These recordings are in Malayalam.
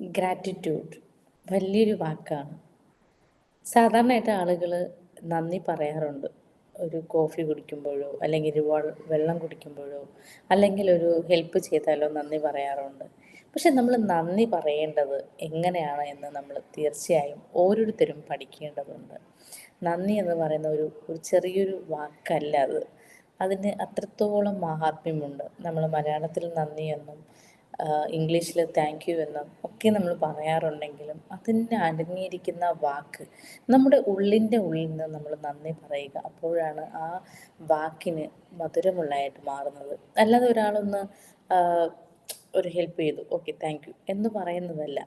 ഗ്രാറ്റിറ്റ്യൂഡ് വലിയൊരു വാക്കാണ്. സാധാരണയായിട്ട് ആളുകൾ നന്ദി പറയാറുണ്ട്. ഒരു കോഫി കുടിക്കുമ്പോഴോ അല്ലെങ്കിൽ ഒരു വെള്ളം കുടിക്കുമ്പോഴോ അല്ലെങ്കിൽ ഒരു ഹെൽപ്പ് ചെയ്താലോ നന്ദി പറയാറുണ്ട്. പക്ഷെ നമ്മൾ നന്ദി പറയേണ്ടത് എങ്ങനെയാണ് എന്ന് നമ്മൾ തീർച്ചയായും ഓരോരുത്തരും പഠിക്കേണ്ടതുണ്ട്. നന്ദി എന്ന് പറയുന്ന ഒരു ഒരു ചെറിയൊരു വാക്കല്ല അത്. അതിന് അത്രത്തോളം മാഹാത്മ്യമുണ്ട്. നമ്മൾ മലയാളത്തിൽ നന്ദി എന്നും ഇംഗ്ലീഷിൽ താങ്ക് യു എന്നും ഒക്കെ നമ്മൾ പറയാറുണ്ടെങ്കിലും അതിന് അടങ്ങിയിരിക്കുന്ന വാക്ക് നമ്മുടെ ഉള്ളിന്റെ ഉള്ളിൽ നിന്ന് നമ്മൾ നന്ദി പറയുക. അപ്പോഴാണ് ആ വാക്കിന് മധുരമുള്ളതായിട്ട് മാറുന്നത്. അല്ലാതെ ഒരാളൊന്ന് ഒരു ഹെൽപ്പ് ചെയ്തു. ഓക്കെ താങ്ക് യു എന്ന് പറയുന്നതല്ല.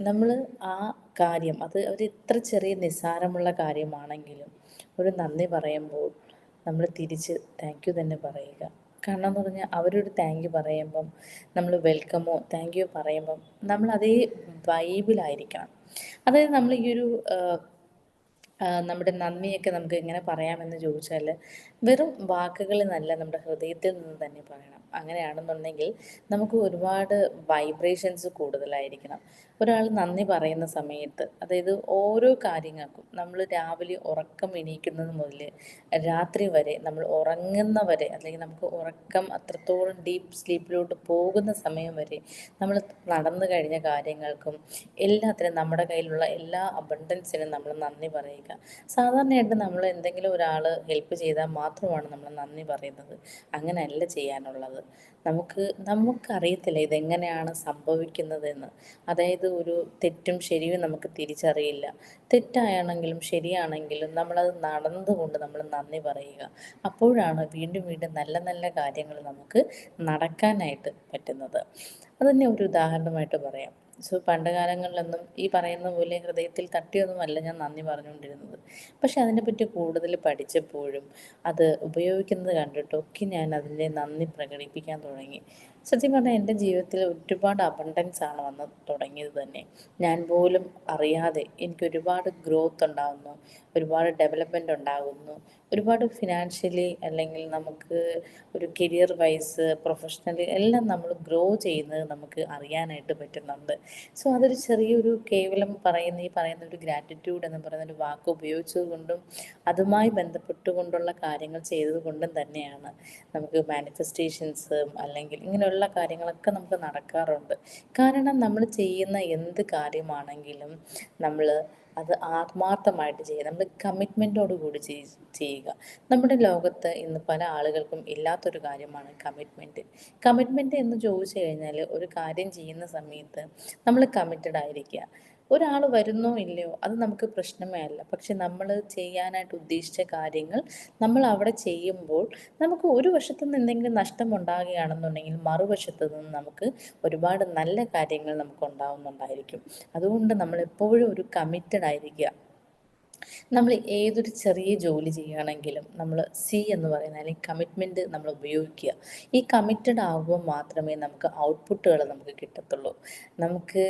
നമ്മൾ ആ കാര്യം അത് ഒരു ഇത്ര ചെറിയ നിസ്സാരമുള്ള കാര്യമാണെങ്കിലും ഒരു നന്ദി പറയുമ്പോൾ നമ്മൾ തിരിച്ച് താങ്ക് യു തന്നെ പറയുക. കാരണം എന്ന് പറഞ്ഞാൽ അവരൊരു താങ്ക് യു പറയുമ്പം നമ്മൾ വെൽക്കമോ താങ്ക് യു പറയുമ്പം നമ്മൾ അതേ വൈബിലായിരിക്കണം അതായത് നമ്മൾ ഈ ഒരു നമ്മുടെ നന്ദിയൊക്കെ നമുക്ക് എങ്ങനെ പറയാമെന്ന് ചോദിച്ചാൽ വെറും വാക്കുകളിൽ നല്ല നമ്മുടെ ഹൃദയത്തിൽ നിന്ന് തന്നെ പറയണം. അങ്ങനെയാണെന്നുണ്ടെങ്കിൽ നമുക്ക് ഒരുപാട് വൈബ്രേഷൻസ് കൂടുതലായിരിക്കണം. ഒരാൾ നന്ദി പറയുന്ന സമയത്ത് അതായത് ഓരോ കാര്യങ്ങൾക്കും നമ്മൾ രാവിലെ ഉറക്കം എണീക്കുന്നത് മുതൽ രാത്രി വരെ നമ്മൾ ഉറങ്ങുന്ന വരെ അല്ലെങ്കിൽ നമുക്ക് ഉറക്കം അത്രത്തോളം ഡീപ്പ് സ്ലീപ്പിലോട്ട് പോകുന്ന സമയം വരെ നമ്മൾ നടന്നു കഴിഞ്ഞ കാര്യങ്ങൾക്കും എല്ലാത്തിനും നമ്മുടെ കയ്യിലുള്ള എല്ലാ അബണ്ടൻസിനും നമ്മൾ നന്ദി പറയുക. സാധാരണയായിട്ട് നമ്മൾ എന്തെങ്കിലും ഒരാൾ ഹെൽപ്പ് ചെയ്താൽ മാത്രമാണ് നമ്മൾ നന്ദി പറയുന്നത്. അങ്ങനെയല്ല ചെയ്യാനുള്ളത്. നമുക്ക് നമുക്കറിയത്തില്ല ഇതെങ്ങനെയാണ് സംഭവിക്കുന്നതെന്ന്. അതായത് ഒരു തെറ്റും ശരിയും നമുക്ക് തിരിച്ചറിയില്ല. തെറ്റായാണെങ്കിലും ശരിയാണെങ്കിലും നമ്മളത് നടന്നുകൊണ്ട് നമ്മൾ നന്ദി പറയുക. അപ്പോഴാണ് വീണ്ടും വീണ്ടും നല്ല നല്ല കാര്യങ്ങൾ നമുക്ക് നടക്കാനായിട്ട് പറ്റുന്നത്. അതന്നെ ഒരു ഉദാഹരണമായിട്ട് പറയാം. സോ പണ്ട് കാലങ്ങളിലൊന്നും ഈ പറയുന്ന പോലെ ഹൃദയത്തിൽ തട്ടിയൊന്നുമല്ല ഞാൻ നന്ദി പറഞ്ഞുകൊണ്ടിരുന്നത്. പക്ഷെ അതിനെപ്പറ്റി കൂടുതൽ പഠിച്ചപ്പോഴും അത് ഉപയോഗിക്കുന്നത് കണ്ടിട്ടൊക്കെ ഞാൻ അതിന്റെ നന്ദി പ്രകടിപ്പിക്കാൻ തുടങ്ങി. സത്യം പറഞ്ഞാൽ എന്റെ ജീവിതത്തിൽ ഒരുപാട് അബണ്ടൻസ് ആണ് വന്ന് തുടങ്ങിയത് തന്നെ. ഞാൻ പോലും അറിയാതെ എനിക്ക് ഒരുപാട് ഗ്രോത്ത് ഉണ്ടാകുന്നു ഒരുപാട് ഡെവലപ്മെന്റ് ഉണ്ടാകുന്നു ഒരുപാട് ഫിനാൻഷ്യലി അല്ലെങ്കിൽ നമുക്ക് ഒരു കരിയർ വൈസ് പ്രൊഫഷണലി എല്ലാം നമ്മൾ ഗ്രോ ചെയ്യുന്നത് നമുക്ക് അറിയാനായിട്ട് പറ്റുന്നുണ്ട്. സോ അതൊരു ചെറിയൊരു കേവലം പറയുന്ന ഈ പറയുന്ന ഒരു ഗ്രാറ്റിറ്റ്യൂഡ് എന്ന് പറയുന്ന ഒരു വാക്ക് ഉപയോഗിച്ചത് കൊണ്ടും അതുമായി ബന്ധപ്പെട്ടുകൊണ്ടുള്ള കാര്യങ്ങൾ ചെയ്തത് കൊണ്ടും തന്നെയാണ് നമുക്ക് മാനിഫെസ്റ്റേഷൻസ് അല്ലെങ്കിൽ ഇങ്ങനെയുള്ള കാര്യങ്ങളൊക്കെ നമുക്ക് നടക്കാറുണ്ട്. കാരണം നമ്മൾ ചെയ്യുന്ന എന്ത് കാര്യമാണെങ്കിലും നമ്മൾ അത് ആത്മാർത്ഥമായിട്ട് ചെയ്യുക. നമ്മൾ കമ്മിറ്റ്മെന്റോട് കൂടി ചെയ്യുക. നമ്മുടെ ലോകത്ത് ഇന്ന് പല ആളുകൾക്കും ഇല്ലാത്തൊരു കാര്യമാണ് കമ്മിറ്റ്മെന്റ് കമ്മിറ്റ്മെന്റ് എന്ന് ചോദിച്ചു കഴിഞ്ഞാൽ ഒരു കാര്യം ചെയ്യുന്ന സമയത്ത് നമ്മൾ കമ്മിറ്റഡ് ആയിരിക്കുക. ഒരാൾ വരുന്നോ ഇല്ലയോ അത് നമുക്ക് പ്രശ്നമേ അല്ല. പക്ഷെ നമ്മൾ ചെയ്യാനായിട്ട് ഉദ്ദേശിച്ച കാര്യങ്ങൾ നമ്മൾ അവിടെ ചെയ്യുമ്പോൾ നമുക്ക് ഒരു വശത്തു നിന്ന് എന്തെങ്കിലും നഷ്ടം ഉണ്ടാകുകയാണെന്നുണ്ടെങ്കിൽ മറുവശത്തു നിന്ന് നമുക്ക് ഒരുപാട് നല്ല കാര്യങ്ങൾ നമുക്ക് ഉണ്ടാവുന്നുണ്ടായിരിക്കും. അതുകൊണ്ട് നമ്മൾ എപ്പോഴും ഒരു കമ്മിറ്റഡ് ആയിരിക്കുക. നമ്മൾ ഏതൊരു ചെറിയ ജോലി ചെയ്യുകയാണെങ്കിലും നമ്മൾ സി എന്ന് പറയുന്ന അല്ലെങ്കിൽ കമ്മിറ്റ്മെന്റ് നമ്മൾ ഉപയോഗിക്കുക. ഈ കമ്മിറ്റഡ് ആകുമ്പോൾ മാത്രമേ നമുക്ക് ഔട്ട്പുട്ടുകൾ നമുക്ക് കിട്ടത്തുള്ളൂ. നമുക്ക്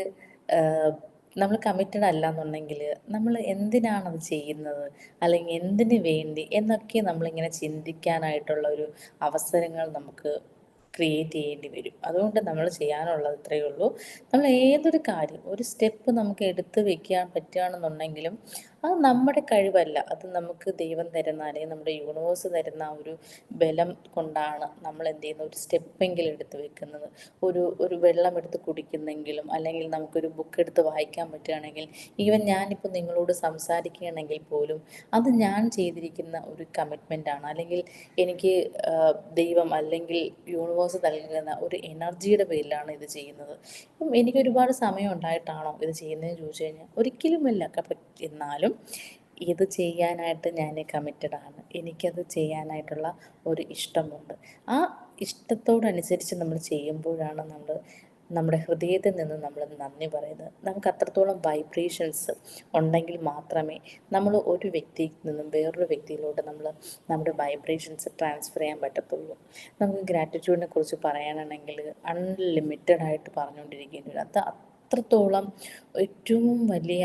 നമ്മൾ കമ്മിറ്റഡ് അല്ല എന്നുണ്ടെങ്കിൽ നമ്മൾ എന്തിനാണ് അത് ചെയ്യുന്നത്? അല്ലെങ്കിൽ എന്തിനു വേണ്ടി? എന്നൊക്കെ നമ്മളിങ്ങനെ ചിന്തിക്കാനായിട്ടുള്ള ഒരു അവസരങ്ങൾ നമുക്ക് ക്രിയേറ്റ് ചെയ്യേണ്ടി വരും. അതുകൊണ്ട് നമ്മൾ ചെയ്യാനുള്ളത് ഇത്രയേ ഉള്ളൂ. നമ്മൾ ഏതൊരു കാര്യം ഒരു സ്റ്റെപ്പ് നമുക്ക് എടുത്ത് വെക്കാൻ പറ്റുകയാണെന്നുണ്ടെങ്കിലും അത് നമ്മുടെ കഴിവല്ല. അത് നമുക്ക് ദൈവം തരുന്ന അല്ലെങ്കിൽ നമ്മുടെ യൂണിവേഴ്സ് തരുന്ന ഒരു ബലം കൊണ്ടാണ് നമ്മൾ എന്ത് ചെയ്യുന്നത്? ഒരു സ്റ്റെപ്പെങ്കിലും എടുത്ത് വെക്കുന്നത്. ഒരു ഒരു വെള്ളം എടുത്ത് കുടിക്കുന്നെങ്കിലും അല്ലെങ്കിൽ നമുക്കൊരു ബുക്ക് എടുത്ത് വായിക്കാൻ പറ്റുകയാണെങ്കിൽ ഈവൻ ഞാനിപ്പോൾ നിങ്ങളോട് സംസാരിക്കുകയാണെങ്കിൽ പോലും അത് ഞാൻ ചെയ്തിരിക്കുന്ന ഒരു കമ്മിറ്റ്മെന്റ് ആണ്. അല്ലെങ്കിൽ എനിക്ക് ദൈവം അല്ലെങ്കിൽ യൂണിവേഴ്സ് നൽകുന്ന ഒരു എനർജിയുടെ പേരിലാണ് ഇത് ചെയ്യുന്നത്. അപ്പം എനിക്ക് ഒരുപാട് സമയം ഉണ്ടായിട്ടാണോ ഇത് ചെയ്യുന്നതെന്ന് ചോദിച്ചു കഴിഞ്ഞാൽ ഒരിക്കലുമല്ല. എന്നാലും ഇത് ചെയ്യാനായിട്ട് ഞാൻ കമ്മിറ്റഡ് ആണ്. എനിക്കത് ചെയ്യാനായിട്ടുള്ള ഒരു ഇഷ്ടമുണ്ട്. ആ ഇഷ്ടത്തോടനുസരിച്ച് നമ്മൾ ചെയ്യുമ്പോഴാണ് നമ്മൾ നമ്മുടെ ഹൃദയത്തിൽ നിന്ന് നമ്മൾ നന്ദി പറയുന്നത്. നമുക്ക് അത്രത്തോളം വൈബ്രേഷൻസ് ഉണ്ടെങ്കിൽ മാത്രമേ നമ്മൾ ഒരു വ്യക്തിയിൽ നിന്നും വേറൊരു വ്യക്തിയിലോട്ട് നമ്മൾ നമ്മുടെ വൈബ്രേഷൻസ് ട്രാൻസ്ഫർ ചെയ്യാൻ പറ്റത്തുള്ളൂ. നമുക്ക് ഗ്രാറ്റിറ്റ്യൂഡിനെ കുറിച്ച് പറയാനാണെങ്കിൽ അൺലിമിറ്റഡ് ആയിട്ട് പറഞ്ഞുകൊണ്ടിരിക്കേണ്ടി വരും. അത് അത്രത്തോളം ഏറ്റവും വലിയ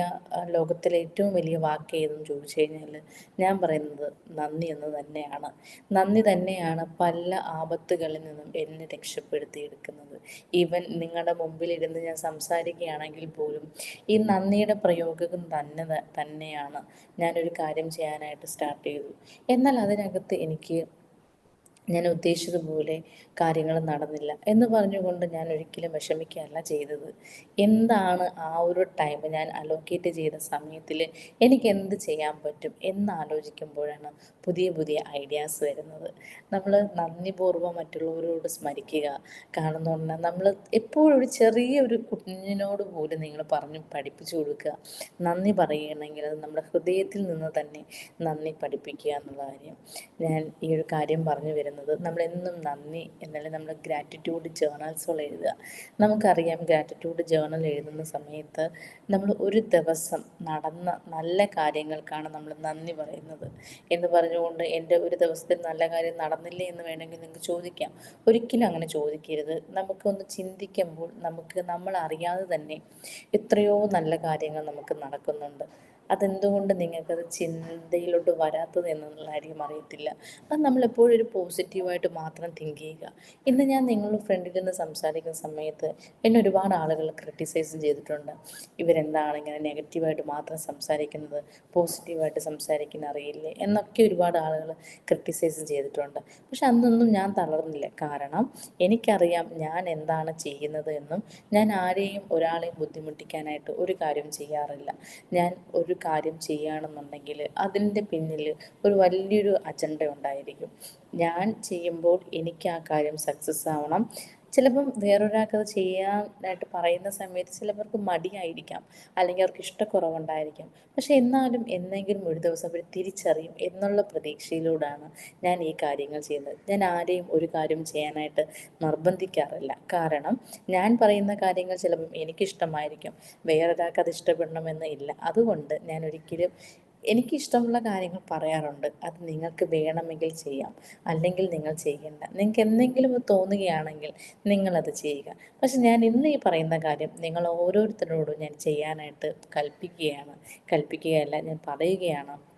ലോകത്തിലെ ഏറ്റവും വലിയ വാക്ക് ഏതെന്ന് ചോദിച്ചു കഴിഞ്ഞാൽ ഞാൻ പറയുന്നത് നന്ദി എന്ന് തന്നെയാണ്. നന്ദി തന്നെയാണ് പല ആപത്തുകളിൽ നിന്നും എന്നെ രക്ഷപ്പെടുത്തിയെടുക്കുന്നത്. ഈവൻ നിങ്ങളുടെ മുമ്പിലിരുന്ന് ഞാൻ സംസാരിക്കുകയാണെങ്കിൽ പോലും ഈ നന്ദിയുടെ പ്രയോഗം തന്നെ തന്നെയാണ്. ഞാനൊരു കാര്യം ചെയ്യാനായിട്ട് സ്റ്റാർട്ട് ചെയ്തു. എന്നാൽ അതിനകത്ത് എനിക്ക് ഞാൻ ഉദ്ദേശിച്ചതുപോലെ കാര്യങ്ങൾ നടന്നില്ല എന്ന് പറഞ്ഞുകൊണ്ട് ഞാൻ ഒരിക്കലും വിഷമിക്കുകയല്ല ചെയ്തത്. എന്താണ് ആ ഒരു ടൈം ഞാൻ അലോക്കേറ്റ് ചെയ്ത സമയത്തിൽ എനിക്ക് എന്ത് ചെയ്യാൻ പറ്റും എന്ന് ആലോചിക്കുമ്പോഴാണ് പുതിയ പുതിയ ഐഡിയാസ് വരുന്നത്. നമ്മൾ നന്ദിപൂർവം മറ്റുള്ളവരോട് സ്മരിക്കുക കാണുന്ന നമ്മൾ എപ്പോഴും ഒരു ചെറിയ ഒരു കുഞ്ഞിനോട് പോലും നിങ്ങൾ പറഞ്ഞു പഠിപ്പിച്ചു കൊടുക്കുക. നന്ദി പറയുകയാണെങ്കിൽ അത് നമ്മുടെ ഹൃദയത്തിൽ നിന്ന് തന്നെ നന്ദി പഠിപ്പിക്കുക എന്നുള്ള കാര്യം ഞാൻ ഈ ഒരു കാര്യം പറഞ്ഞു വരുന്നത്. നമ്മളെന്നും നന്ദി എന്നാലും നമ്മൾ ഗ്രാറ്റിറ്റ്യൂഡ് ജേണൽസുകൾ എഴുതുക. നമുക്കറിയാം ഗ്രാറ്റിറ്റ്യൂഡ് ജേണൽ എഴുതുന്ന സമയത്ത് നമ്മൾ ഒരു ദിവസം നടന്ന നല്ല കാര്യങ്ങൾക്കാണ് നമ്മൾ നന്ദി പറയുന്നത്. എന്ന് പറഞ്ഞുകൊണ്ട് എന്റെ ഒരു ദിവസത്തിൽ നല്ല കാര്യം നടന്നില്ലേ എന്ന് വേണമെങ്കിൽ നിങ്ങൾക്ക് ചോദിക്കാം. ഒരിക്കലും അങ്ങനെ ചോദിക്കരുത്. നമുക്കൊന്ന് ചിന്തിക്കുമ്പോൾ നമുക്ക് നമ്മൾ അറിയാതെ തന്നെ എത്രയോ നല്ല കാര്യങ്ങൾ നമുക്ക് നടക്കുന്നുണ്ട്. അതെന്തുകൊണ്ട് നിങ്ങൾക്കത് ചിന്തയിലോട്ട് വരാത്തത് എന്നുള്ള കാര്യം അറിയത്തില്ല. അത് നമ്മളെപ്പോഴും ഒരു പോസിറ്റീവായിട്ട് മാത്രം തിങ്ക് ചെയ്യുക. ഇന്ന് ഞാൻ നിങ്ങളുടെ ഫ്രണ്ടിൽ നിന്ന് സംസാരിക്കുന്ന സമയത്ത് എന്നെ ഒരുപാട് ആളുകൾ ക്രിട്ടിസൈസ് ചെയ്തിട്ടുണ്ട്. ഇവരെന്താണ് ഇങ്ങനെ നെഗറ്റീവായിട്ട് മാത്രം സംസാരിക്കുന്നത്? പോസിറ്റീവായിട്ട് സംസാരിക്കുന്ന അറിയില്ലേ? എന്നൊക്കെ ഒരുപാട് ആളുകൾ ക്രിട്ടിസൈസ് ചെയ്തിട്ടുണ്ട്. പക്ഷെ അന്നൊന്നും ഞാൻ തളർന്നില്ല. കാരണം എനിക്കറിയാം ഞാൻ എന്താണ് ചെയ്യുന്നത് എന്നും ഞാൻ ആരെയും ഒരാളെയും ബുദ്ധിമുട്ടിക്കാനായിട്ട് ഒരു കാര്യം ചെയ്യാറില്ല. ഞാൻ ഒരു ഒരു കാര്യം ചെയ്യുകയാണെന്നുണ്ടെങ്കിൽ അതിന്റെ പിന്നിൽ ഒരു വലിയൊരു അജണ്ട ഉണ്ടായിരിക്കും. ഞാൻ ചെയ്യുമ്പോൾ എനിക്ക് ആ കാര്യം സക്സസ് ആവണം. ചിലപ്പം വേറൊരാൾക്ക് അത് ചെയ്യാനായിട്ട് പറയുന്ന സമയത്ത് ചിലവർക്ക് മടിയായിരിക്കാം. അല്ലെങ്കിൽ അവർക്ക് ഇഷ്ടക്കുറവുണ്ടായിരിക്കാം. പക്ഷെ എന്നാലും എന്നെങ്കിലും ഒരു ദിവസം അവർ തിരിച്ചറിയും എന്നുള്ള പ്രതീക്ഷയിലൂടെയാണ് ഞാൻ ഈ കാര്യങ്ങൾ ചെയ്യുന്നത്. ഞാൻ ആരെയും ഒരു കാര്യം ചെയ്യാനായിട്ട് നിർബന്ധിക്കാറില്ല. കാരണം ഞാൻ പറയുന്ന കാര്യങ്ങൾ ചിലപ്പം എനിക്കിഷ്ടമായിരിക്കും. വേറൊരാൾക്ക് അത് ഇഷ്ടപ്പെടണമെന്ന് ഇല്ല. അതുകൊണ്ട് ഞാൻ ഒരിക്കലും എനിക്കിഷ്ടമുള്ള കാര്യങ്ങൾ പറയാറുണ്ട്. അത് നിങ്ങൾക്ക് വേണമെങ്കിൽ ചെയ്യാം. അല്ലെങ്കിൽ നിങ്ങൾ ചെയ്യേണ്ട. നിങ്ങൾക്ക് എന്തെങ്കിലും തോന്നുകയാണെങ്കിൽ നിങ്ങളത് ചെയ്യുക. പക്ഷെ ഞാൻ ഇന്ന് ഈ പറയുന്ന കാര്യം നിങ്ങൾ ഓരോരുത്തരോടും ഞാൻ ചെയ്യാനായിട്ട് കൽപ്പിക്കുകയാണ്. കൽപ്പിക്കുകയല്ല ഞാൻ പറയുകയാണ്.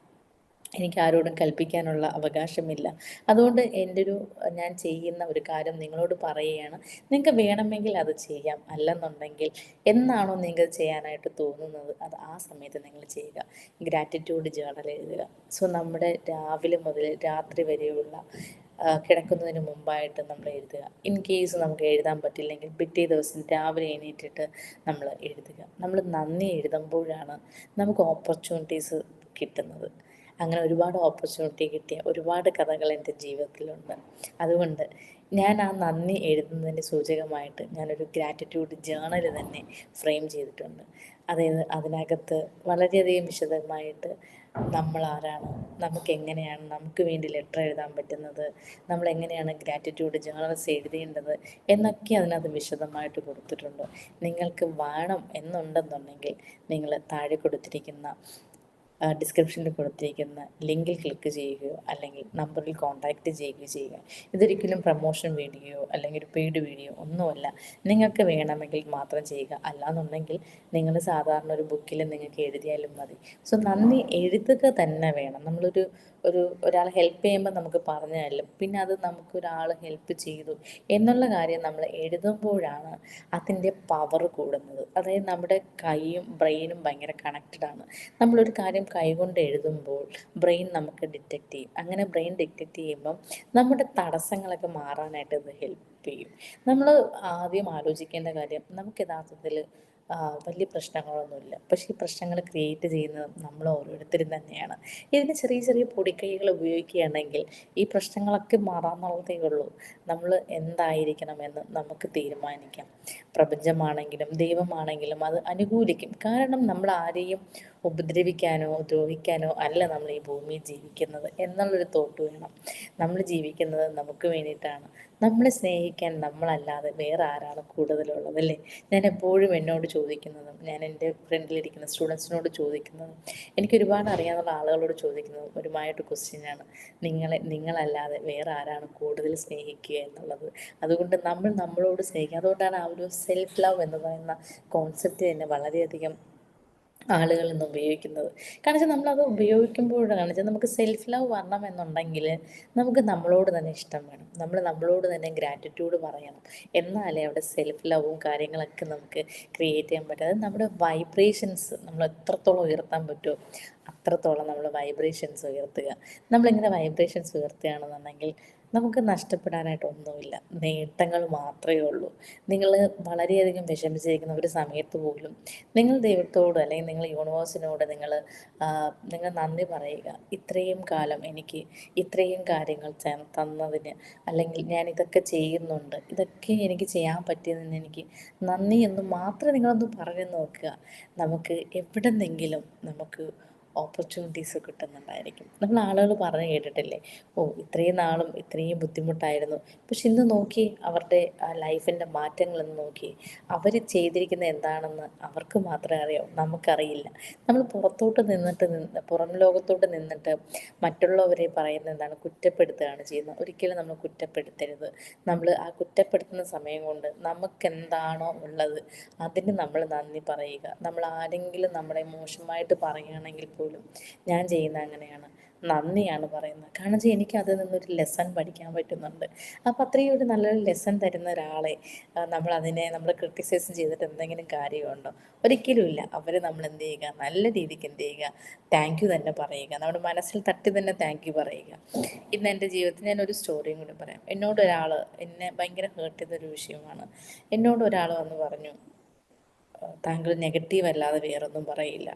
എനിക്ക് ആരോടും കൽപ്പിക്കാനുള്ള അവകാശമില്ല. അതുകൊണ്ട് എന്റെ ഒരു ഞാൻ ചെയ്യുന്ന ഒരു കാര്യം നിങ്ങളോട് പറയുകയാണ്. നിങ്ങൾക്ക് വേണമെങ്കിൽ അത് ചെയ്യാം അല്ലെന്നുണ്ടെങ്കിൽ എന്നാണോ നിങ്ങൾക്ക് ചെയ്യാനായിട്ട് തോന്നുന്നത് അത് ആ സമയത്ത് നിങ്ങൾ ചെയ്യുക. ഗ്രാറ്റിറ്റ്യൂഡ് ജേണൽ എഴുതുക. സോ നമ്മുടെ രാവിലെ മുതൽ രാത്രി വരെയുള്ള കിടക്കുന്നതിന് മുമ്പായിട്ട് നമ്മൾ എഴുതുക. ഇൻ കേസ് നമുക്ക് എഴുതാൻ പറ്റില്ലെങ്കിൽ പിറ്റേ ദിവസം രാവിലെ എണീറ്റിട്ട് നമ്മൾ എഴുതുക. നമ്മൾ നന്ദി എഴുതുമ്പോഴാണ് നമുക്ക് ഓപ്പർച്യൂണിറ്റീസ് കിട്ടുന്നത്. അങ്ങനെ ഒരുപാട് ഓപ്പർച്യൂണിറ്റി കിട്ടിയ ഒരുപാട് കഥകൾ എന്റെ ജീവിതത്തിലുണ്ട്. അതുകൊണ്ട് ഞാൻ ആ നന്ദി എഴുതുന്നതിന്റെ സൂചകമായിട്ട് ഞാനൊരു ഗ്രാറ്റിറ്റ്യൂഡ് ജേണൽ തന്നെ ഫ്രെയിം ചെയ്തിട്ടുണ്ട്. അതായത് അതിനകത്ത് വളരെയധികം വിശദമായിട്ട് നമ്മൾ ആരാണ് നമുക്ക് എങ്ങനെയാണ് നമുക്ക് വേണ്ടി ലെറ്റർ എഴുതാൻ പറ്റുന്നത് നമ്മൾ എങ്ങനെയാണ് ഗ്രാറ്റിറ്റ്യൂഡ് ജേണൽസ് എഴുതേണ്ടത് എന്നൊക്കെ അതിനകത്ത് വിശദമായിട്ട് കൊടുത്തിട്ടുണ്ട്. നിങ്ങൾക്ക് വേണം എന്നുണ്ടെന്നുണ്ടെങ്കിൽ നിങ്ങൾ താഴെ കൊടുത്തിരിക്കുന്ന ഡിസ്ക്രിപ്ഷനിൽ കൊടുത്തിരിക്കുന്ന ലിങ്കിൽ ക്ലിക്ക് ചെയ്യുകയോ അല്ലെങ്കിൽ നമ്പറിൽ കോൺടാക്റ്റ് ചെയ്യുകയോ ചെയ്യുക. ഇതൊരിക്കലും പ്രൊമോഷൻ വീഡിയോ അല്ലെങ്കിൽ ഒരു പെയ്ഡ് വീഡിയോ ഒന്നുമല്ല. നിങ്ങൾക്ക് വേണമെങ്കിൽ മാത്രം ചെയ്യുക. അല്ലാന്നുണ്ടെങ്കിൽ നിങ്ങൾ സാധാരണ ഒരു ബുക്കിൽ നിങ്ങൾക്ക് എഴുതിയാലും മതി. സോ നന്ദി. എഴുതുക തന്നെ വേണം. നമ്മളൊരു ഒരു ഒരാൾ ഹെൽപ്പ് ചെയ്യുമ്പോൾ നമുക്ക് പറഞ്ഞു തരും പിന്നെ അത് നമുക്ക് ഒരാൾ ഹെൽപ്പ് ചെയ്തു എന്നുള്ള കാര്യം നമ്മൾ എഴുതുമ്പോഴാണ് അതിന്റെ പവർ കൂടുന്നത്. അതായത് നമ്മുടെ കൈയും ബ്രെയിനും ഭയങ്കര കണക്റ്റഡ് ആണ്. നമ്മളൊരു കാര്യം കൈകൊണ്ട് എഴുതുമ്പോൾ ബ്രെയിൻ നമുക്ക് ഡിറ്റക്റ്റ് ചെയ്യും. അങ്ങനെ ബ്രെയിൻ ഡിറ്റക്റ്റ് ചെയ്യുമ്പം നമ്മുടെ തടസ്സങ്ങളൊക്കെ മാറാനായിട്ട് ഇത് ഹെൽപ്പ് ചെയ്യും. നമ്മൾ ആദ്യം ആലോചിക്കേണ്ട കാര്യം നമുക്ക് യഥാർത്ഥത്തിൽ വലിയ പ്രശ്നങ്ങളൊന്നുമില്ല. പക്ഷേ ഈ പ്രശ്നങ്ങൾ ക്രിയേറ്റ് ചെയ്യുന്നത് നമ്മൾ ഓരോരുത്തരും തന്നെയാണ്. ഇതിന് ചെറിയ ചെറിയ പൊടിക്കൈകൾ ഉപയോഗിക്കുകയാണെങ്കിൽ ഈ പ്രശ്നങ്ങളൊക്കെ മാറാമെന്നുള്ളതേ ഉള്ളൂ. നമ്മൾ എന്തായിരിക്കണമെന്ന് നമുക്ക് തീരുമാനിക്കാം. പ്രപഞ്ചമാണെങ്കിലും ദൈവമാണെങ്കിലും അത് അനുകൂലിക്കും. കാരണം നമ്മൾ ആരെയും ഉപദ്രവിക്കാനോ ദ്രോഹിക്കാനോ അല്ല നമ്മൾ ഈ ഭൂമിയിൽ ജീവിക്കുന്നത് എന്നുള്ളൊരു തോട്ട് വേണം. നമ്മൾ ജീവിക്കുന്നത് നമുക്ക് വേണ്ടിയിട്ടാണ്. നമ്മളെ സ്നേഹിക്കാൻ നമ്മളല്ലാതെ വേറെ ആരാണ് കൂടുതലുള്ളത് അല്ലേ? ഞാൻ എപ്പോഴും എന്നോട് ചോദിക്കുന്നതും ഞാൻ എന്റെ ഫ്രണ്ടിലിരിക്കുന്ന സ്റ്റുഡൻസിനോട് ചോദിക്കുന്നതും എനിക്ക് ഒരുപാട് അറിയാവുന്ന ആളുകളോട് ചോദിക്കുന്നതും ഒരുമായിട്ട് ക്വസ്റ്റ്യനാണ് നിങ്ങളെ നിങ്ങളല്ലാതെ വേറെ ആരാണ് കൂടുതൽ സ്നേഹിക്കുക എന്നുള്ളത്. അതുകൊണ്ട് നമ്മൾ നമ്മളോട് സ്നേഹിക്കുക. അതുകൊണ്ടാണ് ആ ഒരു സെൽഫ് ലവ് എന്ന് പറയുന്ന കോൺസെപ്റ്റ് തന്നെ വളരെയധികം ആളുകൾ ഇന്ന് ഉപയോഗിക്കുന്നത്. കാരണം വെച്ചാൽ നമ്മളത് ഉപയോഗിക്കുമ്പോഴാണ് വെച്ചാൽ നമുക്ക് സെൽഫ് ലവ് വരണം എന്നുണ്ടെങ്കിൽ നമുക്ക് നമ്മളോട് തന്നെ ഇഷ്ടം വേണം. നമ്മൾ നമ്മളോട് തന്നെ ഗ്രാറ്റിറ്റ്യൂഡ് പറയണം. എന്നാലേ അവിടെ സെൽഫ് ലവും കാര്യങ്ങളൊക്കെ നമുക്ക് ക്രിയേറ്റ് ചെയ്യാൻ പറ്റും. അത് നമ്മുടെ വൈബ്രേഷൻസ് നമ്മൾ എത്രത്തോളം ഉയർത്താൻ പറ്റുമോ അത്രത്തോളം നമ്മൾ വൈബ്രേഷൻസ് ഉയർത്തുക. നമ്മളിങ്ങനെ വൈബ്രേഷൻസ് ഉയർത്തുകയാണെന്നുണ്ടെങ്കിൽ നമുക്ക് നഷ്ടപ്പെടാനായിട്ട് ഒന്നുമില്ല. നേട്ടങ്ങൾ മാത്രമേ ഉള്ളൂ. നിങ്ങൾ വളരെയധികം വിഷമിച്ചിരിക്കുന്ന ഒരു സമയത്ത് പോലും നിങ്ങൾ ദൈവത്തോട് അല്ലെങ്കിൽ നിങ്ങൾ യൂണിവേഴ്സിനോട് നിങ്ങൾ നിങ്ങൾ നന്ദി പറയുക. ഇത്രയും കാലം എനിക്ക് ഇത്രയും കാര്യങ്ങൾ തന്നതിന് അല്ലെങ്കിൽ ഞാൻ ഇതൊക്കെ ചെയ്യുന്നുണ്ട്. ഇതൊക്കെ എനിക്ക് ചെയ്യാൻ പറ്റിയതിന് എനിക്ക് നന്ദി എന്ന് മാത്രം നിങ്ങളൊന്ന് പറഞ്ഞു നോക്കുക. നമുക്ക് എവിടെന്നെങ്കിലും നമുക്ക് ഓപ്പർച്യൂണിറ്റീസ് കിട്ടുന്നുണ്ടായിരിക്കും. നമ്മൾ ആളുകൾ പറഞ്ഞു കേട്ടിട്ടില്ലേ? ഓ ഇത്രയും നാളും ഇത്രയും ബുദ്ധിമുട്ടായിരുന്നു. പക്ഷെ ഇന്ന് നോക്കി അവരുടെ ലൈഫിന്റെ മാറ്റങ്ങളെന്ന് നോക്കി അവർ ചെയ്തിരിക്കുന്ന എന്താണെന്ന് അവർക്ക് മാത്രമേ അറിയാവൂ നമുക്കറിയില്ല. നമ്മൾ പുറത്തോട്ട് നിന്നിട്ട് നിന്ന് പുറം ലോകത്തോട്ട് നിന്നിട്ട് മറ്റുള്ളവരെ പറയുന്ന എന്താണ്? കുറ്റപ്പെടുത്തുകയാണ് ചെയ്യുന്നത്. ഒരിക്കലും നമ്മൾ കുറ്റപ്പെടുത്തരുത്. നമ്മൾ ആ കുറ്റപ്പെടുത്തുന്ന സമയം കൊണ്ട് നമുക്കെന്താണോ ഉള്ളത് അതിന് നമ്മൾ നന്ദി പറയുക. നമ്മൾ ആരെങ്കിലും നമ്മളെ മോശമായിട്ട് പറയുകയാണെങ്കിൽ പോലും ഞാൻ ചെയ്യുന്ന അങ്ങനെയാണ്. നന്ദിയാണ് പറയുന്നത്. കാരണം വെച്ചാൽ എനിക്ക് അതിൽ നിന്നൊരു ലെസൺ പഠിക്കാൻ പറ്റുന്നുണ്ട്. അപ്പം അത്രയും ഒരു നല്ലൊരു ലെസൺ തരുന്ന ഒരാളെ നമ്മൾ അതിനെ നമ്മൾ ക്രിട്ടിസൈസ് ചെയ്തിട്ട് എന്തെങ്കിലും കാര്യമുണ്ടോ? ഒരിക്കലുമില്ല അവർ നമ്മൾ എന്ത് ചെയ്യുക? നല്ല രീതിക്ക് എന്ത് ചെയ്യുക? താങ്ക് യു തന്നെ പറയുക. നമ്മുടെ മനസ്സിൽ തട്ടി തന്നെ താങ്ക് യു പറയുക. ഇന്ന് എന്റെ ജീവിതത്തിൽ ഞാൻ ഒരു സ്റ്റോറിയും കൂടി പറയാം. എന്നോട് ഒരാൾ എന്നെ ഭയങ്കര ഹേർട്ട് ചെയ്തൊരു വിഷയമാണ്. എന്നോട് ഒരാൾ വന്ന് പറഞ്ഞു താങ്കൾ നെഗറ്റീവ് അല്ലാതെ വേറൊന്നും പറയില്ല.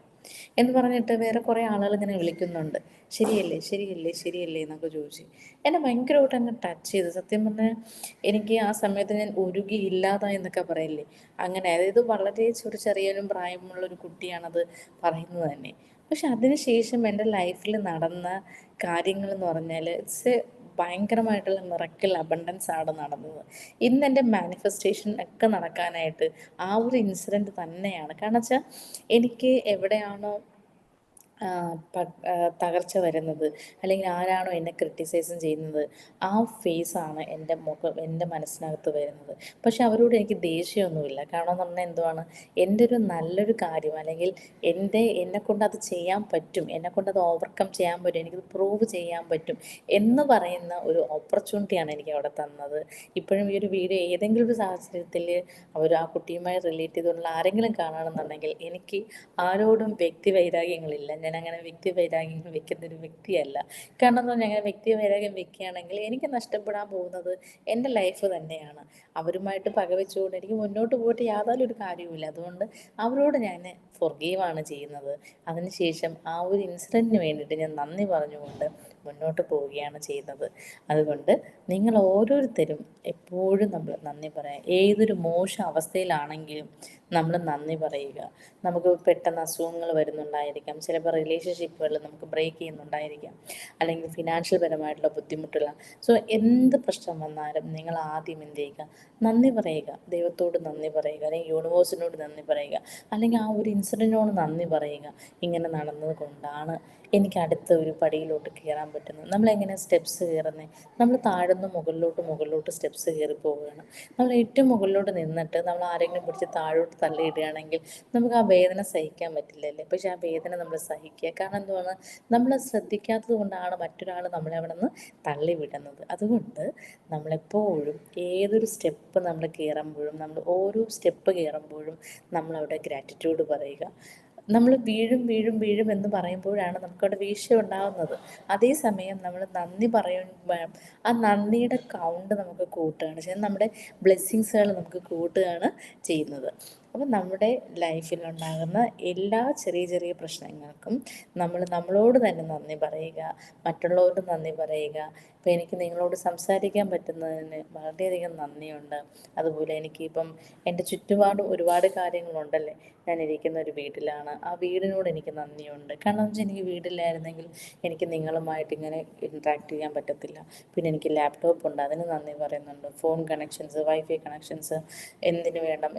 എന്ന് പറഞ്ഞിട്ട് വേറെ കുറേ ആളുകൾ ഇങ്ങനെ വിളിക്കുന്നുണ്ട്. ശരിയല്ലേ ശരിയല്ലേ ശരിയല്ലേ എന്നൊക്കെ ചോദിച്ചു. എന്നെ ഭയങ്കരമായിട്ട് അങ്ങ് ടച്ച് ചെയ്തു. സത്യം പറഞ്ഞാൽ എനിക്ക് ആ സമയത്ത് ഞാൻ ഒരുകി എന്നൊക്കെ പറയില്ലേ. അങ്ങനെ അതായത് വളരെ ചെറു ചെറിയൊരു പ്രായമുള്ള ഒരു കുട്ടിയാണത് പറയുന്നത് തന്നെ. പക്ഷെ അതിനുശേഷം എന്റെ ലൈഫിൽ നടന്ന കാര്യങ്ങൾ എന്ന് പറഞ്ഞാൽ ഇറ്റ്സ് ഭയങ്കരമായിട്ടുള്ള മിറക്കിൽ അബണ്ടൻസ് ആണ് നടന്നത്. ഇന്ന് എന്റെ മാനിഫെസ്റ്റേഷൻ ഒക്കെ നടക്കാനായിട്ട് ആ ഒരു ഇൻസിഡന്റ് തന്നെയാണ്. കാരണം വെച്ചാൽ എനിക്ക് എവിടെയാണോ തകർച്ച വരുന്നത് അല്ലെങ്കിൽ ആരാണോ എന്നെ ക്രിട്ടിസൈസും ചെയ്യുന്നത് ആ ഫേസാണ് എന്റെ മുഖം എന്റെ മനസ്സിനകത്ത് വരുന്നത്. പക്ഷെ അവരോട് എനിക്ക് ദേഷ്യമൊന്നുമില്ല. കാരണം എന്ന് പറഞ്ഞാൽ എന്തുവാണ്? എന്റെ ഒരു നല്ലൊരു കാര്യം അല്ലെങ്കിൽ എന്റെ എന്നെക്കൊണ്ട് അത് ചെയ്യാൻ പറ്റും എന്നെക്കൊണ്ട് അത് ഓവർകം ചെയ്യാൻ പറ്റും എനിക്കത് പ്രൂവ് ചെയ്യാൻ പറ്റും എന്ന് പറയുന്ന ഒരു ഓപ്പർച്യൂണിറ്റിയാണ് എനിക്ക് അവിടെ തന്നത്. ഇപ്പോഴും ഈ ഒരു വീഡിയോ ഏതെങ്കിലും ഒരു സാഹചര്യത്തിൽ അവർ ആ കുട്ടിയുമായി റിലേറ്റ് ചെയ്തുകൊണ്ടുള്ള ആരെങ്കിലും കാണുകയാണെന്നുണ്ടെങ്കിൽ എനിക്ക് ആരോടും വ്യക്തി വൈരാഗ്യങ്ങളില്ല. ഞാൻ ഞാൻ അങ്ങനെ വ്യക്തി വൈരാഗ്യം വെക്കുന്ന ഒരു വ്യക്തിയല്ല. കാരണം എന്ന് പറഞ്ഞാൽ അങ്ങനെ വ്യക്തി വൈരാഗ്യം വെക്കുകയാണെങ്കിൽ എനിക്ക് നഷ്ടപ്പെടാൻ പോകുന്നത് എന്റെ ലൈഫ് തന്നെയാണ്. അവരുമായിട്ട് പകവെച്ചുകൊണ്ട് എനിക്ക് മുന്നോട്ട് പോയിട്ട് യാതൊരു ഒരു കാര്യവുമില്ല അതുകൊണ്ട് അവരോട് ഞാൻ ഫൊർഗീവാണ് ചെയ്യുന്നത്. അതിനുശേഷം ആ ഒരു ഇൻസിഡന്റിന് വേണ്ടിയിട്ട് ഞാൻ നന്ദി പറഞ്ഞുകൊണ്ട് മുന്നോട്ട് പോവുകയാണ് ചെയ്യുന്നത്. അതുകൊണ്ട് നിങ്ങൾ ഓരോരുത്തരും എപ്പോഴും നമ്മൾ നന്ദി പറയാം. ഏതൊരു മോശം അവസ്ഥയിലാണെങ്കിലും നമ്മൾ നന്ദി പറയുക. നമുക്ക് പെട്ടെന്ന് അസുഖങ്ങൾ വരുന്നുണ്ടായിരിക്കാം. ചിലപ്പോൾ റിലേഷൻഷിപ്പുകളിൽ നമുക്ക് ബ്രേക്ക് ചെയ്യുന്നുണ്ടായിരിക്കാം. അല്ലെങ്കിൽ ഫിനാൻഷ്യൽ പരമായിട്ടുള്ള ബുദ്ധിമുട്ടുള്ള സോ എന്ത് പ്രശ്നം വന്നാലും നിങ്ങൾ ആദ്യം എന്ത് ചെയ്യുക? നന്ദി പറയുക. ദൈവത്തോട് നന്ദി പറയുക. അല്ലെങ്കിൽ യൂണിവേഴ്സിനോട് നന്ദി പറയുക. അല്ലെങ്കിൽ ആ ഒരു ഇൻസിഡന്റിനോട് നന്ദി പറയുക. ഇങ്ങനെ നടന്നത് കൊണ്ടാണ് എനിക്ക് അടുത്ത ഒരു പടിയിലോട്ട് കയറാൻ പറ്റുന്നത്. നമ്മളെങ്ങനെ സ്റ്റെപ്സ് കയറുന്നത് നമ്മൾ താഴ്ന്ന് മുകളിലോട്ട് മുകളിലോട്ട് സ്റ്റെപ്സ് കയറി പോവുകയാണ് നമ്മൾ ഏറ്റവും മുകളിലോട്ട് നിന്നിട്ട് നമ്മൾ ആരെങ്കിലും പിടിച്ച് താഴോട്ട് തള്ളിയിടുകയാണെങ്കിൽ നമുക്ക് ആ വേദന സഹിക്കാൻ പറ്റില്ലല്ലേ? പക്ഷെ ആ വേദന നമ്മൾ സഹിക്കുക. കാരണം എന്തുവാണ്? നമ്മൾ ശ്രദ്ധിക്കാത്തത് കൊണ്ടാണ് മറ്റൊരാൾ നമ്മളെ അവിടെ നിന്ന് തള്ളിവിടുന്നത്. അതുകൊണ്ട് നമ്മളെപ്പോഴും ഏതൊരു സ്റ്റെപ്പ് നമ്മൾ കയറുമ്പോഴും നമ്മൾ ഓരോ സ്റ്റെപ്പ് കയറുമ്പോഴും നമ്മളവിടെ ഗ്രാറ്റിറ്റ്യൂഡ് പറയുക. നമ്മൾ വീഴും വീഴും വീഴും എന്ന് പറയുമ്പോഴാണ് നമുക്കവിടെ വീഴ്ച ഉണ്ടാകുന്നത് അതേസമയം നമ്മൾ നന്ദി പറയുമ്പോൾ ആ നന്ദിയുടെ കൗണ്ട് നമുക്ക് കൂട്ടുകയാണ്. ചെയ്യുന്നത് നമ്മുടെ ബ്ലെസ്സിങ്സുകൾ നമുക്ക് കൂട്ടുകയാണ് ചെയ്യുന്നത്. അപ്പം നമ്മുടെ ലൈഫിലുണ്ടാകുന്ന എല്ലാ ചെറിയ ചെറിയ പ്രശ്നങ്ങൾക്കും നമ്മൾ നമ്മളോട് തന്നെ നന്ദി പറയുക മറ്റുള്ളവരോട് നന്ദി പറയുക. ഇപ്പം എനിക്ക് നിങ്ങളോട് സംസാരിക്കാൻ പറ്റുന്നതിന് വളരെയധികം നന്ദിയുണ്ട്. അതുപോലെ എനിക്കിപ്പം എന്റെ ചുറ്റുപാടും ഒരുപാട് കാര്യങ്ങളുണ്ടല്ലേ? ഞാൻ ഇരിക്കുന്ന ഒരു വീട്ടിലാണ്. ആ വീടിനോട് എനിക്ക് നന്ദിയുണ്ട്. കാരണം വെച്ചാൽ എനിക്ക് വീടില്ലായിരുന്നെങ്കിൽ എനിക്ക് നിങ്ങളുമായിട്ട് ഇങ്ങനെ ഇൻട്രാക്ട് ചെയ്യാൻ പറ്റത്തില്ല. പിന്നെ എനിക്ക് ലാപ്ടോപ്പ് ഉണ്ട്. അതിന് നന്ദി പറയുന്നുണ്ട്. ഫോൺ കണക്ഷൻസ് വൈഫൈ കണക്ഷൻസ് എന്തിനു വേണം?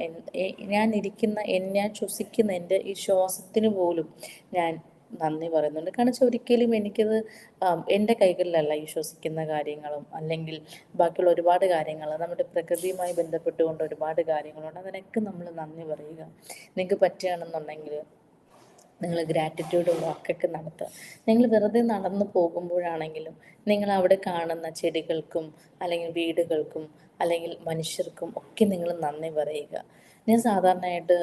ഞാൻ ഇരിക്കുന്ന ഞാൻ ശ്വസിക്കുന്ന എന്റെ ഈ ശ്വാസത്തിന് പോലും ഞാൻ നന്ദി പറയുന്നുണ്ട്. കാരണം വെച്ചാൽ ഒരിക്കലും എനിക്കത് എന്റെ കൈകളിലല്ല ഈ ശ്വസിക്കുന്ന കാര്യങ്ങളും അല്ലെങ്കിൽ ബാക്കിയുള്ള ഒരുപാട് കാര്യങ്ങൾ നമ്മുടെ പ്രകൃതിയുമായി ബന്ധപ്പെട്ടുകൊണ്ട് ഒരുപാട് കാര്യങ്ങളുണ്ട്. അതിനൊക്കെ നമ്മൾ നന്ദി പറയുക. നിങ്ങൾക്ക് പറ്റുകയാണെന്നുണ്ടെങ്കിൽ നിങ്ങൾ ഗ്രാറ്റിറ്റ്യൂഡ് വാക്കൊക്കെ നടത്തുക. നിങ്ങൾ വെറുതെ നടന്നു പോകുമ്പോഴാണെങ്കിലും നിങ്ങൾ അവിടെ കാണുന്ന ചെടികൾക്കും അല്ലെങ്കിൽ വീടുകൾക്കും അല്ലെങ്കിൽ മനുഷ്യർക്കും ഒക്കെ നിങ്ങൾ നന്ദി പറയുക. ഞാൻ സാധാരണയായിട്ട്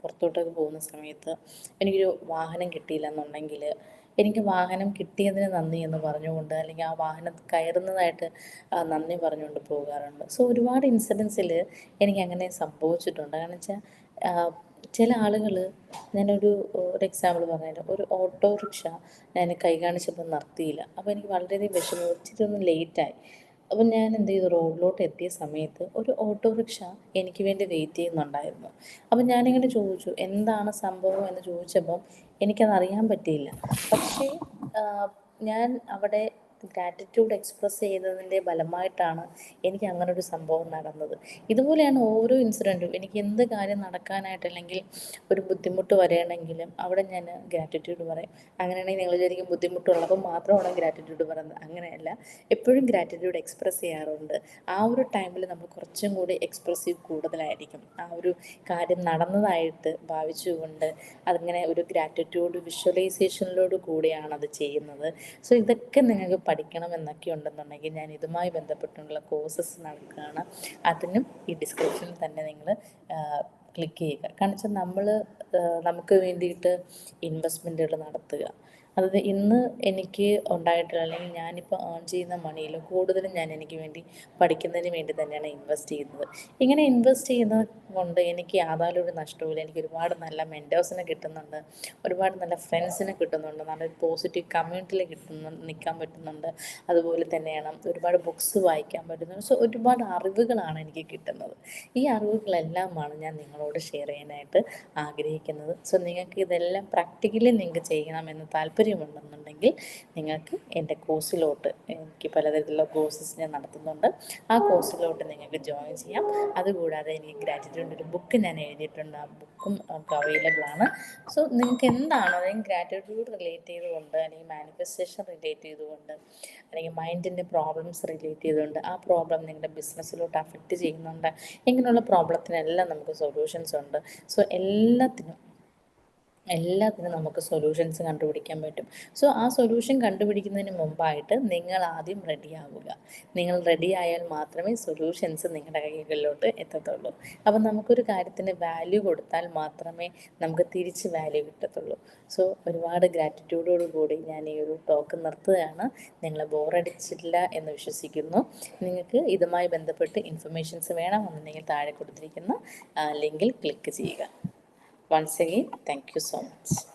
പുറത്തോട്ടൊക്കെ പോകുന്ന സമയത്ത് എനിക്കൊരു വാഹനം കിട്ടിയില്ല എന്നുണ്ടെങ്കിൽ എനിക്ക് വാഹനം കിട്ടിയതിന് നന്ദി എന്ന് പറഞ്ഞുകൊണ്ട് അല്ലെങ്കിൽ ആ വാഹനം കയറുന്നതായിട്ട് നന്ദി പറഞ്ഞുകൊണ്ട് പോകാറുണ്ട്. സോ ഒരുപാട് ഇൻസിഡൻസിൽ എനിക്ക് അങ്ങനെ സംഭവിച്ചിട്ടുണ്ട്. കാരണം വെച്ചാൽ ചില ആളുകൾ ഞാനൊരു ഒരു എക്സാമ്പിൾ പറഞ്ഞു ഒരു ഓട്ടോറിക്ഷ ഞാൻ കൈ കാണിച്ചപ്പോൾ നിർത്തിയില്ല. അപ്പോൾ എനിക്ക് വളരെയധികം വിഷമം ഇച്ചിരി ഒന്ന് ലേറ്റായി അപ്പം ഞാൻ എന്ത് ചെയ്തു? റോഡിലോട്ട് എത്തിയ സമയത്ത് ഒരു ഓട്ടോറിക്ഷ എനിക്ക് വേണ്ടി വെയിറ്റ് ചെയ്യുന്നുണ്ടായിരുന്നു. അപ്പം ഞാനിങ്ങനെ ചോദിച്ചു എന്താണ് സംഭവം? എന്ന് ചോദിച്ചപ്പം എനിക്കത് അറിയാൻ പറ്റിയില്ല. പക്ഷേ ഞാൻ അവിടെ ഗ്രാറ്റിറ്റ്യൂഡ് എക്സ്പ്രസ് ചെയ്തതിന്റെ ഫലമായിട്ടാണ് എനിക്ക് അങ്ങനെ ഒരു സംഭവം നടന്നത്. ഇതുപോലെയാണ് ഓരോ ഇൻസിഡന്റും എനിക്ക് എന്ത് കാര്യം നടക്കാനായിട്ട് അല്ലെങ്കിൽ ഒരു ബുദ്ധിമുട്ട് വരണമെങ്കിലും അവിടെ ഞാൻ ഗ്രാറ്റിറ്റ്യൂഡ് പറയും. അങ്ങനെയാണെങ്കിൽ നിങ്ങൾ വിചാരിക്കും ബുദ്ധിമുട്ടുള്ളപ്പോൾ മാത്രമാണ് ഗ്രാറ്റിറ്റ്യൂഡ് പറയുന്നത്. അങ്ങനെയല്ല. എപ്പോഴും ഗ്രാറ്റിറ്റ്യൂഡ് എക്സ്പ്രസ് ചെയ്യാറുണ്ട്. ആ ഒരു ടൈമിൽ നമ്മൾ കുറച്ചും കൂടി എക്സ്പ്രസീവ് കൂടുതലായിരിക്കും. ആ ഒരു കാര്യം നടന്നതായിട്ട് ഭാവിച്ചുകൊണ്ട് അതിങ്ങനെ ഒരു ഗ്രാറ്റിറ്റ്യൂഡ് വിഷ്വലൈസേഷനിലോട് കൂടിയാണ് അത് ചെയ്യുന്നത്. സോ ഇതൊക്കെ നിങ്ങൾക്ക് പഠിക്കണം എന്നൊക്കെ ഉണ്ടെന്നുണ്ടെങ്കിൽ ഞാൻ ഇതുമായി ബന്ധപ്പെട്ടുള്ള കോഴ്സസ് നടക്കുകയാണ്. അതിനും ഈ ഡിസ്ക്രിപ്ഷനിൽ തന്നെ നിങ്ങൾ ക്ലിക്ക് ചെയ്യുക. കാരണം വെച്ചാൽ നമ്മൾ നമുക്ക് വേണ്ടിയിട്ട് ഇൻവെസ്റ്റ്മെന്റുകൾ നടത്തുക. അതായത് ഇന്ന് എനിക്ക് ഉണ്ടായിട്ടുള്ള അല്ലെങ്കിൽ ഞാനിപ്പോൾ ഏൺ ചെയ്യുന്ന മണിയിൽ കൂടുതലും ഞാൻ എനിക്ക് വേണ്ടി പഠിക്കുന്നതിന് വേണ്ടി തന്നെയാണ് ഇൻവെസ്റ്റ് ചെയ്യുന്നത്. ഇങ്ങനെ ഇൻവെസ്റ്റ് ചെയ്യുന്നത് കൊണ്ട് എനിക്ക് യാതൊരു നഷ്ടവുമില്ല. എനിക്ക് ഒരുപാട് നല്ല മെന്റേഴ്സിനെ കിട്ടുന്നുണ്ട്. ഒരുപാട് നല്ല ഫ്രണ്ട്സിനെ കിട്ടുന്നുണ്ട്. നല്ലൊരു പോസിറ്റീവ് കമ്മ്യൂണിറ്റിയിൽ കിട്ടുന്നു നിൽക്കാൻ പറ്റുന്നുണ്ട്. അതുപോലെ തന്നെയാണ് ഒരുപാട് ബുക്സ് വായിക്കാൻ പറ്റുന്നുണ്ട്. സോ ഒരുപാട് അറിവുകളാണ് എനിക്ക് കിട്ടുന്നത്. ഈ അറിവുകളെല്ലാമാണ് ഞാൻ നിങ്ങളോട് ഷെയർ ചെയ്യാനായിട്ട് ആഗ്രഹിക്കുന്നത്. സോ നിങ്ങൾക്ക് ഇതെല്ലാം പ്രാക്ടിക്കലി നിങ്ങൾക്ക് ചെയ്യണമെന്ന് താല്പര്യം താല്പര്യമുണ്ടെന്നുണ്ടെങ്കിൽ നിങ്ങൾക്ക് എന്റെ കോഴ്സിലോട്ട് എനിക്ക് പലതരത്തിലുള്ള കോഴ്സസ് ഞാൻ നടത്തുന്നുണ്ട്. ആ കോഴ്സിലോട്ട് നിങ്ങൾക്ക് ജോയിൻ ചെയ്യാം. അതുകൂടാതെ എനിക്ക് ഗ്രാറ്റിറ്റ്യൂഡിന്റെ ഒരു ബുക്ക് ഞാൻ എഴുതിയിട്ടുണ്ട്. ആ ബുക്കും അവൈലബിൾ ആണ്. സോ നിങ്ങൾക്ക് എന്താണോ അല്ലെങ്കിൽ ഗ്രാറ്റിറ്റ്യൂഡ് റിലേറ്റ് ചെയ്തുകൊണ്ട് അല്ലെങ്കിൽ മാനിഫെസ്റ്റേഷൻ റിലേറ്റ് ചെയ്തുകൊണ്ട് അല്ലെങ്കിൽ മൈൻഡിന്റെ പ്രോബ്ലംസ് റിലേറ്റ് ചെയ്തുകൊണ്ട് ആ പ്രോബ്ലം നിങ്ങളുടെ ബിസിനസ്സിലോട്ട് അഫക്റ്റ് ചെയ്യുന്നുണ്ട്. ഇങ്ങനെയുള്ള പ്രോബ്ലത്തിനെല്ലാം നമുക്ക് സൊല്യൂഷൻസ് ഉണ്ട്. സോ എല്ലാത്തിനും എല്ലാത്തിനും നമുക്ക് സൊല്യൂഷൻസ് കണ്ടുപിടിക്കാൻ പറ്റും. സോ ആ സൊല്യൂഷൻ കണ്ടുപിടിക്കുന്നതിന് മുമ്പായിട്ട് നിങ്ങൾ ആദ്യം റെഡി ആവുക. നിങ്ങൾ റെഡി ആയാൽ മാത്രമേ സൊല്യൂഷൻസ് നിങ്ങളുടെ കൈകളിലോട്ട് എത്തത്തുള്ളൂ. അപ്പം നമുക്കൊരു കാര്യത്തിന് വാല്യൂ കൊടുത്താൽ മാത്രമേ നമുക്ക് തിരിച്ച് വാല്യൂ കിട്ടത്തുള്ളൂ. സോ ഒരുപാട് ഗ്രാറ്റിറ്റ്യൂഡോട് കൂടി ഞാൻ ഈ ഒരു ടോക്ക് നിർത്തുകയാണ്. നിങ്ങളെ ബോറടിച്ചിട്ടില്ല എന്ന് വിശ്വസിക്കുന്നു. നിങ്ങൾക്ക് ഇതുമായി ബന്ധപ്പെട്ട് ഇൻഫർമേഷൻസ് വേണമെന്നുണ്ടെങ്കിൽ താഴെ കൊടുത്തിരിക്കുന്ന ലിങ്കിൽ ക്ലിക്ക് ചെയ്യുക. Once again, thank you so much.